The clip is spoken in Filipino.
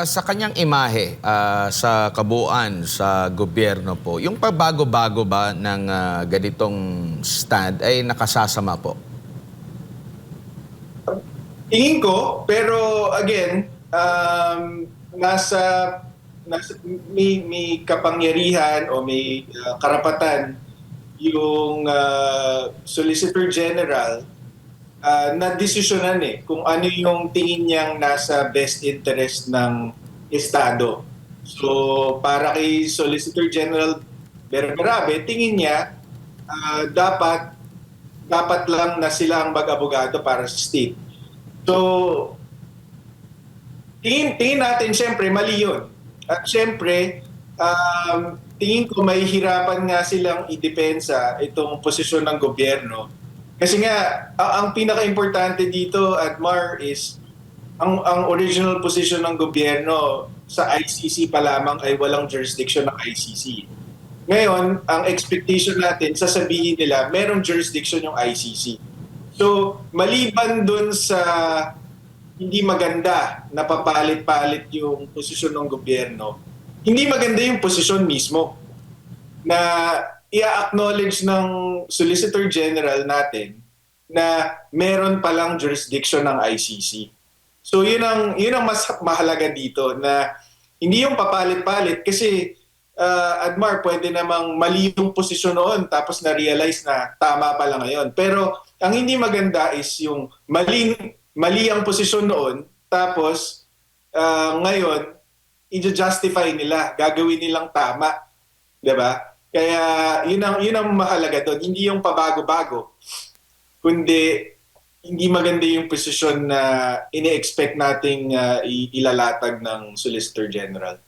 ah, sa kanyang imahe ah, sa kabuuan sa gobyerno po, yung pagbago-bago ba ng ah, ganitong stand ay nakasasama po? Tingin ko, pero again, um, nasa, nasa may, may kapangyarihan o may uh, karapatan yung uh, Solicitor General uh, na desisyonan eh kung ano yung tingin niyang nasa best interest ng Estado. So, para kay Solicitor General Berberabe, tingin niya uh, dapat dapat lang na sila ang mag-abogado para sa state. So, tingin, tingin natin, siyempre, mali yun. At siyempre, um, tingin ko may hirapan nga silang idepensa itong posisyon ng gobyerno. Kasi nga, ang pinaka-importante dito, Admar, is ang, ang original position ng gobyerno sa ICC pa lamang ay walang jurisdiction ng ICC. Ngayon, ang expectation natin, sasabihin nila, merong jurisdiction yung ICC. So, maliban dun sa hindi maganda na papalit-palit yung posisyon ng gobyerno, hindi maganda yung posisyon mismo na i-acknowledge ng Solicitor General natin na meron palang jurisdiction ng ICC. So yun ang yun ang mas mahalaga dito na hindi yung papalit-palit kasi uh, Admar pwede namang mali yung posisyon noon tapos na-realize na tama pala ngayon. Pero ang hindi maganda is yung mali mali ang posisyon noon tapos uh, ngayon i-justify nila, gagawin nilang tama. 'Di ba? Kaya yun ang yun ang mahalaga doon, hindi yung pabago-bago kundi hindi maganda yung posisyon na ini-expect nating uh, ilalatag ng Solicitor General.